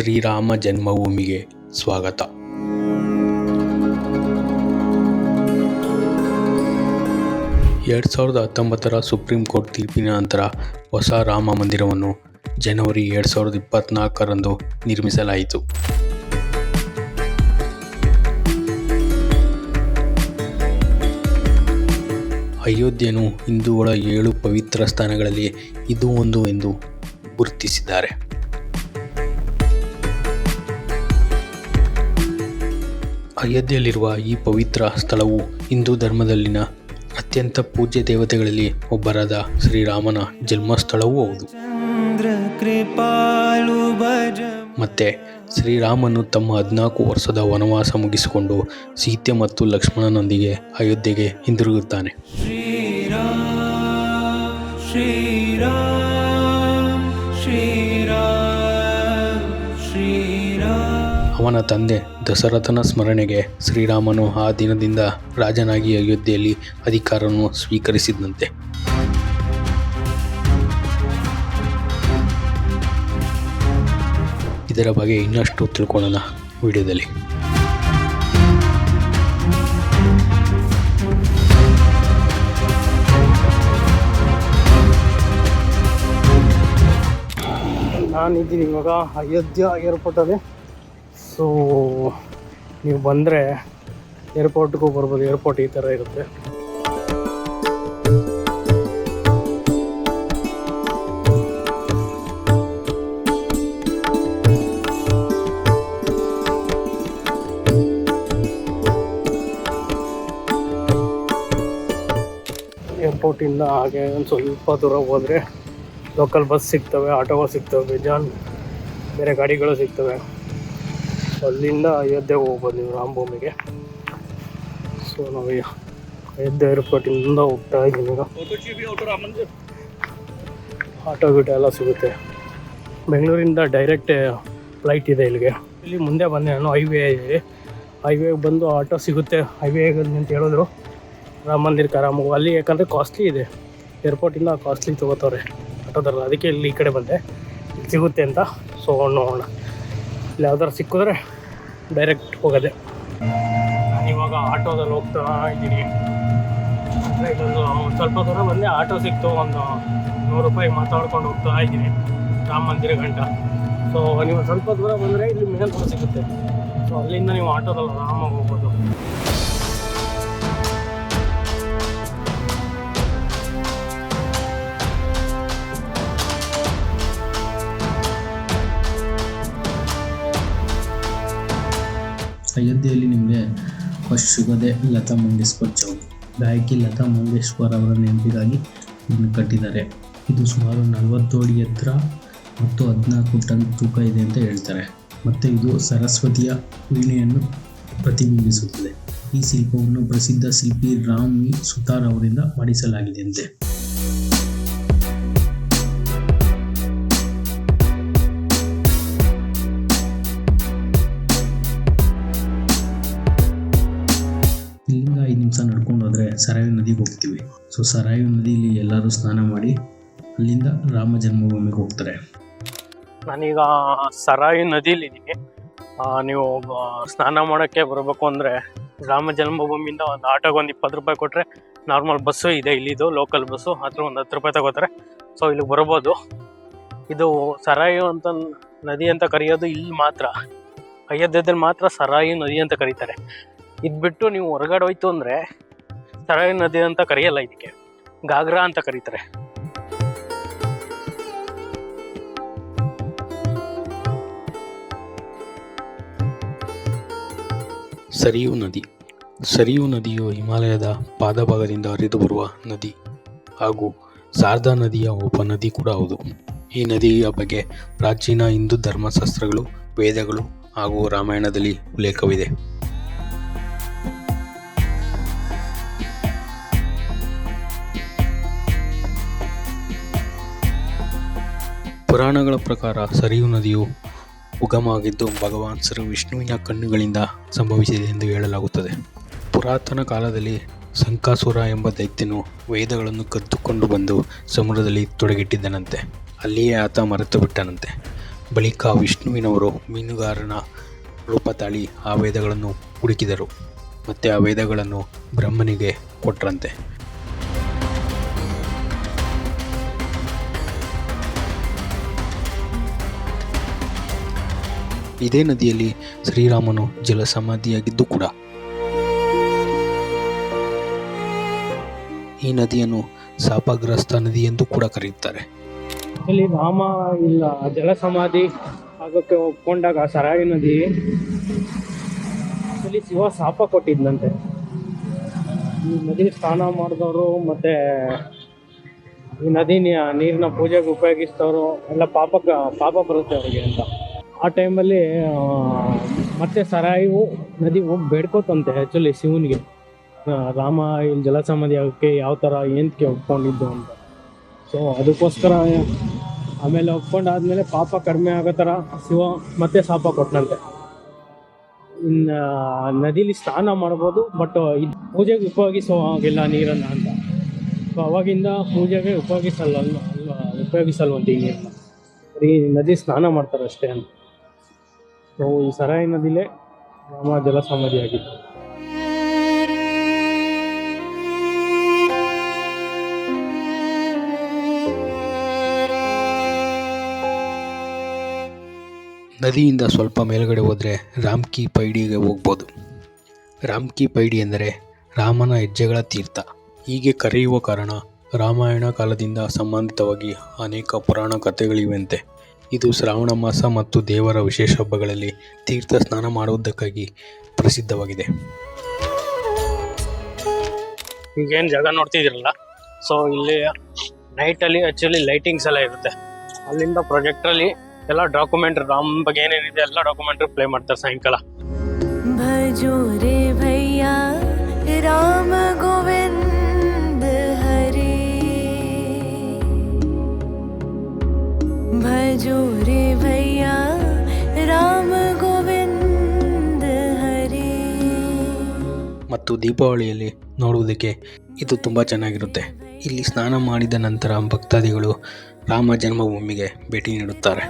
ಶ್ರೀರಾಮ ಜನ್ಮಭೂಮಿಗೆ ಸ್ವಾಗತ. ಎರಡು ಸಾವಿರದ ಹತ್ತೊಂಬತ್ತರ ಸುಪ್ರೀಂ ಕೋರ್ಟ್ ತೀರ್ಪಿನ ನಂತರ ಹೊಸ ರಾಮ ಮಂದಿರವನ್ನು ಜನವರಿ ಎರಡು ಸಾವಿರದ ಇಪ್ಪತ್ತ್ನಾಲ್ಕರಂದು ನಿರ್ಮಿಸಲಾಯಿತು. ಅಯೋಧ್ಯೆಯನ್ನು ಹಿಂದೂಗಳ ಏಳು ಪವಿತ್ರ ಸ್ಥಾನಗಳಲ್ಲಿ ಇದು ಒಂದು ಎಂದು ಗುರುತಿಸಿದ್ದಾರೆ. ಅಯೋಧ್ಯೆಯಲ್ಲಿರುವ ಈ ಪವಿತ್ರ ಸ್ಥಳವು ಹಿಂದೂ ಧರ್ಮದಲ್ಲಿನ ಅತ್ಯಂತ ಪೂಜ್ಯ ದೇವತೆಗಳಲ್ಲಿ ಒಬ್ಬರಾದ ಶ್ರೀರಾಮನ ಜನ್ಮಸ್ಥಳವೂ ಹೌದು. ಮತ್ತೆ ಶ್ರೀರಾಮನು ತಮ್ಮ ಹದಿನಾಲ್ಕು ವರ್ಷದ ವನವಾಸ ಮುಗಿಸಿಕೊಂಡು ಸೀತೆ ಮತ್ತು ಲಕ್ಷ್ಮಣನೊಂದಿಗೆ ಅಯೋಧ್ಯೆಗೆ ಹಿಂದಿರುಗುತ್ತಾನೆ. ಅವನ ತಂದೆ ದಶರಥನ ಸ್ಮರಣೆಗೆ ಶ್ರೀರಾಮನು ಆ ದಿನದಿಂದ ರಾಜನಾಗಿ ಅಯೋಧ್ಯೆಯಲ್ಲಿ ಅಧಿಕಾರವನ್ನು ಸ್ವೀಕರಿಸಿದಂತೆ ಇದರ ಬಗ್ಗೆ ಇನ್ನಷ್ಟು ತಿಳ್ಕೊಳ್ಳೋಣ ವಿಡಿಯೋದಲ್ಲಿ. ನಾನಿದ್ದೀನಿ ಇವಾಗ ಅಯೋಧ್ಯ ಏರ್ಪೋರ್ಟಲ್ಲಿ ಸೊ ನೀವು ಬಂದರೆ ಏರ್ಪೋರ್ಟ್ಗೂ ಬರ್ಬೋದು. ಏರ್ಪೋರ್ಟ್ ಈ ಥರ ಇರುತ್ತೆ. ಏರ್ಪೋರ್ಟಿಂದ ಹಾಗೆ ಒಂದು ಸ್ವಲ್ಪ ದೂರ ಹೋದರೆ ಲೋಕಲ್ ಬಸ್ ಸಿಗ್ತವೆ ಆಟೋಗಳು ಸಿಗ್ತವೆ, ಬೇಜಾನ್, ಬೇರೆ ಗಾಡಿಗಳು ಸಿಗ್ತವೆ. ಅಲ್ಲಿಂದ ಅಯೋಧ್ಯೆಗೆ ಹೋಗ್ಬೋದು ನೀವು ರಾಮಭೂಮಿಗೆ ಸೊ ನಾವು ಅಯೋಧ್ಯೆ ಏರ್ಪೋರ್ಟಿಂದ ಹೋಗ್ತಾ ಇದ್ದೀನಿ ಈಗ. ಆಟೋ ಗೀಟೋ ಎಲ್ಲ ಸಿಗುತ್ತೆ ಬೆಂಗಳೂರಿಂದ ಡೈರೆಕ್ಟ್ ಫ್ಲೈಟ್ ಇದೆ ಇಲ್ಲಿಗೆ. ಇಲ್ಲಿ ಮುಂದೆ ಬಂದೆ ನಾನು ಹೈವೇ ಇದೆ ಹೈವೇಗೆ ಬಂದು ಆಟೋ ಸಿಗುತ್ತೆ. ಹೈವೇ ಅಂತ ಹೇಳಿದ್ರು ರಾಮ ಮಂದಿರಕ್ಕೆ ಆರಾಮಾಗಿ ಅಲ್ಲಿ ಯಾಕಂದರೆ ಕಾಸ್ಟ್ಲಿ ಇದೆ. ಏರ್ಪೋರ್ಟಿಂದ ಕಾಸ್ಟ್ಲಿ ತೊಗೋತವ್ರೆ ಆಟೋದಲ್ಲ ಅದಕ್ಕೆ ಇಲ್ಲಿ ಈ ಕಡೆ ಬಂದೆ. ಸಿಗುತ್ತೆ ಅಂತ. ಸೊ ನೋಡೋಣ. ಇಲ್ಲಿ ಯಾವ್ದಾರು ಸಿಕ್ಕಿದ್ರೆ ಡೈರೆಕ್ಟ್ ಹೋಗೋದೆ. ಇವಾಗ ಆಟೋದಲ್ಲಿ ಹೋಗ್ತಾ ಇದ್ದೀನಿ. ಇದೊಂದು ಸ್ವಲ್ಪ ದೂರ ಬಂದೆ ಆಟೋ ಸಿಕ್ತು, ಒಂದು ನೂರು ರೂಪಾಯಿ ಮಾತಾಡ್ಕೊಂಡು ಹೋಗ್ತಾ ಇದ್ದೀನಿ, ರಾಮ ಮಂದಿರ ಗಂಟ. ಸೊ ನೀವು ಸ್ವಲ್ಪ ದೂರ ಬಂದರೆ ಇಲ್ಲಿ ಮೇಲ್ಗಡೆ ಸಿಗುತ್ತೆ. ಸೊ ಅಲ್ಲಿಂದ ನೀವು ಆಟೋದಲ್ಲಿ ಆರಾಮಾಗಿ ಹೋಗ್ಬೋದು. ಅಯೋಧ್ಯೆಯಲ್ಲಿ ನಿಮಗೆ ಫಸ್ಟ್ ಸಿಗೋದೆ ಲತಾ ಮಂಗೇಶ್ಕರ್ ಚೌಕ್. ಗಾಯಕಿ ಲತಾ ಮಂಗೇಶ್ಕರ್ ಅವರ ನೆನಪಿಗಾಗಿ ಇದನ್ನು ಕಟ್ಟಿದ್ದಾರೆ. ಇದು ಸುಮಾರು ನಲವತ್ತು ಅಡಿ ಎತ್ತರ ಮತ್ತು ಹದಿನಾಲ್ಕು ಟನ್ ತೂಕ ಇದೆ ಅಂತ ಹೇಳ್ತಾರೆ. ಮತ್ತು ಇದು ಸರಸ್ವತಿಯ ವೀಣೆಯನ್ನು ಪ್ರತಿಬಿಂಬಿಸುತ್ತದೆ. ಈ ಶಿಲ್ಪವನ್ನು ಪ್ರಸಿದ್ಧ ಶಿಲ್ಪಿ ರಾಮ್ ಸುತಾರ್ ಅವರಿಂದ ಮಾಡಿಸಲಾಗಿದೆಯಂತೆ. ಸರಾಯು ನದಿಗೆ ಹೋಗ್ತೀವಿ. ಸೊ ಸರಾಯು ನದಿಯಲ್ಲಿ ಎಲ್ಲರೂ ಸ್ನಾನ ಮಾಡಿ ಅಲ್ಲಿಂದ ರಾಮ ಜನ್ಮಭೂಮಿಗೆ ಹೋಗ್ತಾರೆ. ನಾನೀಗ ಸರಾಯಿ ನದಿಲಿದ್ದೀನಿ. ನೀವು ಸ್ನಾನ ಮಾಡೋಕ್ಕೆ ಬರಬೇಕು ಅಂದರೆ ರಾಮ ಜನ್ಮಭೂಮಿಯಿಂದ ಒಂದು ಆಟೋಗೆ ಒಂದು ಇಪ್ಪತ್ತು ರೂಪಾಯಿ ಕೊಟ್ಟರೆ ನಾರ್ಮಲ್ ಬಸ್ಸು ಇದೆ ಇಲ್ಲಿದು ಲೋಕಲ್ ಬಸ್ಸು ಹತ್ರ ಒಂದು ಹತ್ತು ರೂಪಾಯಿ ತಗೋತಾರೆ. ಸೊ ಇಲ್ಲಿಗೆ ಬರ್ಬೋದು. ಇದು ಸರಾಯು ಅಂತ ನದಿ ಅಂತ ಕರೆಯೋದು ಇಲ್ಲಿ ಮಾತ್ರ. ಅಯೋಧ್ಯದಲ್ಲಿ ಮಾತ್ರ ಸರಾಯು ನದಿ ಅಂತ ಕರೀತಾರೆ. ಇದು ಬಿಟ್ಟು ನೀವು ಹೊರಗಡೆ ಹೋಯ್ತು ಅಂದರೆ ಸರಾಯು ನದಿ ಅಂತ ಕರೆಯಲ್ಲ ಇದಕ್ಕೆ? ಗಾಗ್ರಾ ಅಂತ ಕರೀತಾರೆ. ಸರಿಯು ನದಿ. ಸರಿಯು ನದಿಯು ಹಿಮಾಲಯದ ಪಾದಭಾಗದಿಂದ ಹರಿದು ಬರುವ ನದಿ ಹಾಗೂ ಶಾರದಾ ನದಿಯ ಉಪನದಿ ಕೂಡ ಹೌದು. ಈ ನದಿಯ ಬಗ್ಗೆ ಪ್ರಾಚೀನ ಹಿಂದೂ ಧರ್ಮಶಾಸ್ತ್ರಗಳು, ವೇದಗಳು ಹಾಗೂ ರಾಮಾಯಣದಲ್ಲಿ ಉಲ್ಲೇಖವಿದೆ. ಪುರಾಣಗಳ ಪ್ರಕಾರ ಸರಿಯು ನದಿಯು ಉಗಮವಾಗಿದ್ದು ಭಗವಾನ್ ಶ್ರೀ ವಿಷ್ಣುವಿನ ಕಣ್ಣುಗಳಿಂದ ಸಂಭವಿಸಿದೆ ಎಂದು ಹೇಳಲಾಗುತ್ತದೆ. ಪುರಾತನ ಕಾಲದಲ್ಲಿ ಸಂಕಾಸುರ ಎಂಬ ದೈತ್ಯನು ವೇದಗಳನ್ನು ಕದ್ದುಕೊಂಡು ಬಂದು ಸಮುದ್ರದಲ್ಲಿ ತೊಡಗಿಟ್ಟಿದ್ದನಂತೆ. ಅಲ್ಲಿಯೇ ಆತ ಮರೆತು ಬಿಟ್ಟನಂತೆ. ಬಳಿಕ ವಿಷ್ಣುವಿನವರು ಮೀನುಗಾರನ ರೂಪ ತಾಳಿ ಆ ವೇದಗಳನ್ನು ಹುಡುಕಿದರು. ಮತ್ತು ಆ ವೇದಗಳನ್ನು ಬ್ರಹ್ಮನಿಗೆ ಕೊಟ್ರಂತೆ. ಇದೇ ನದಿಯಲ್ಲಿ ಶ್ರೀರಾಮನು ಜಲಸಮಾಧಿಯಾಗಿದ್ದು ಕೂಡ. ಈ ನದಿಯನ್ನು ಶಾಪಗ್ರಸ್ತ ನದಿ ಎಂದು ಕೂಡ ಕರೆಯುತ್ತಾರೆ. ಇಲ್ಲಿ ರಾಮ ಇಲ್ಲ, ಜಲಸಮಾಧಿ ಆಗೋಕ್ಕೆ ಒಪ್ಕೊಂಡಾಗ ಸರಾಯಿ ನದಿ ಇಲ್ಲಿ ಶಿವ ಶಾಪ ಕೊಟ್ಟಿದ್ದಂತೆ ಈ ನದಿ ಸ್ನಾನ ಮಾಡಿದವರು ಮತ್ತೆ ಈ ನದಿ ನೀರಿನ ಪೂಜೆಗೆ ಉಪಯೋಗಿಸಿದವರು ಎಲ್ಲ ಪಾಪ ಪಾಪ ಬರುತ್ತೆ ಅವರಿಗೆ ಅಂತ. ಆ ಟೈಮಲ್ಲಿ ಮತ್ತೆ ಸರಾಯು ನದಿ ಹೋಗಿ ಬೇಡ್ಕೋತಂತೆ ಆ್ಯಕ್ಚುಲಿ ಶಿವನಿಗೆ. ರಾಮ ಇಲ್ಲಿ ಜಲಸಮಾಧಿ ಆಗೋಕ್ಕೆ ಯಾವ ಥರ ಏನಕ್ಕೆ ಒಪ್ಕೊಂಡಿದ್ದು ಅಂತ. ಸೊ ಅದಕ್ಕೋಸ್ಕರ, ಆಮೇಲೆ ಒಪ್ಕೊಂಡಾದ್ಮೇಲೆ ಪಾಪ ಕಡಿಮೆ ಆಗೋ ಥರ ಶಿವ ಮತ್ತೆ ಶಾಪ ಕೊಟ್ಟನಂತೆ ಇನ್ನು ನದಿಲಿ ಸ್ನಾನ ಮಾಡ್ಬೋದು ಬಟ್ ಇದು ಪೂಜೆಗೆ ಉಪಯೋಗಿಸೋ ಹಾಗಿಲ್ಲ ನೀರನ್ನು ಅಂತ. ಸೊ ಅವಾಗಿಂದ ಪೂಜೆಗೆ ಉಪಯೋಗಿಸಲ್ಲ ಉಪಯೋಗಿಸಲ್ವಂತ ಈ ನೀರನ್ನ. ಬರೀ ನದಿ ಸ್ನಾನ ಮಾಡ್ತಾರೆ ಅಷ್ಟೇ ಅಂತ. ಸೊ ಈ ಸರಾಯಿ ನದಿಲೇ ರಾಮ ಜಲ ಸಮಾಧಿ ಆಗಿತ್ತು ನದಿಯಿಂದ ಸ್ವಲ್ಪ ಮೇಲುಗಡೆ ಹೋದರೆ ರಾಮ್ಕಿ ಪೈಡಿಗೆ ಹೋಗ್ಬೋದು. ರಾಮ್ಕಿ ಪೈಡಿ ಎಂದರೆ ರಾಮನ ಹೆಜ್ಜೆಗಳ ತೀರ್ಥ. ಹೀಗೆ ಕರೆಯುವ ಕಾರಣ ರಾಮಾಯಣ ಕಾಲದಿಂದ ಸಂಬಂಧಿತವಾಗಿ ಅನೇಕ ಪುರಾಣ ಕಥೆಗಳಿವೆಂತೆ. ಇದು ಶ್ರಾವಣ ಮಾಸ ಮತ್ತು ದೇವರ ವಿಶೇಷ ಹಬ್ಬಗಳಲ್ಲಿ ತೀರ್ಥ ಸ್ನಾನ ಮಾಡುವುದಕ್ಕಾಗಿ ಪ್ರಸಿದ್ಧವಾಗಿದೆ. ಈಗೇನು ಜಾಗ ನೋಡ್ತಿದ್ದೀರಲ್ಲ? ಸೊ ಇಲ್ಲಿ ನೈಟಲ್ಲಿ ಆ್ಯಕ್ಚುಲಿ ಲೈಟಿಂಗ್ಸ್ ಎಲ್ಲ ಇರುತ್ತೆ. ಅಲ್ಲಿಂದ ಪ್ರೊಜೆಕ್ಟ್ರಲ್ಲಿ ಎಲ್ಲ ಡಾಕ್ಯುಮೆಂಟ್ರಿ ರಾಮ್ ಬಗ್ಗೆ ಏನೇನಿದೆ ಎಲ್ಲ ಡಾಕ್ಯುಮೆಂಟ್ರಿ ಪ್ಲೇ ಮಾಡ್ತಾರೆ ಸಾಯಂಕಾಲ. ಮತ್ತು ದೀಪಾವಳಿಯಲ್ಲಿ ನೋಡುವುದಕ್ಕೆ ಇದು ತುಂಬ ಚೆನ್ನಾಗಿರುತ್ತೆ. ಇಲ್ಲಿ ಸ್ನಾನ ಮಾಡಿದ ನಂತರ ಭಕ್ತಾದಿಗಳು ರಾಮ ಜನ್ಮಭೂಮಿಗೆ ಭೇಟಿ ನೀಡುತ್ತಾರೆ.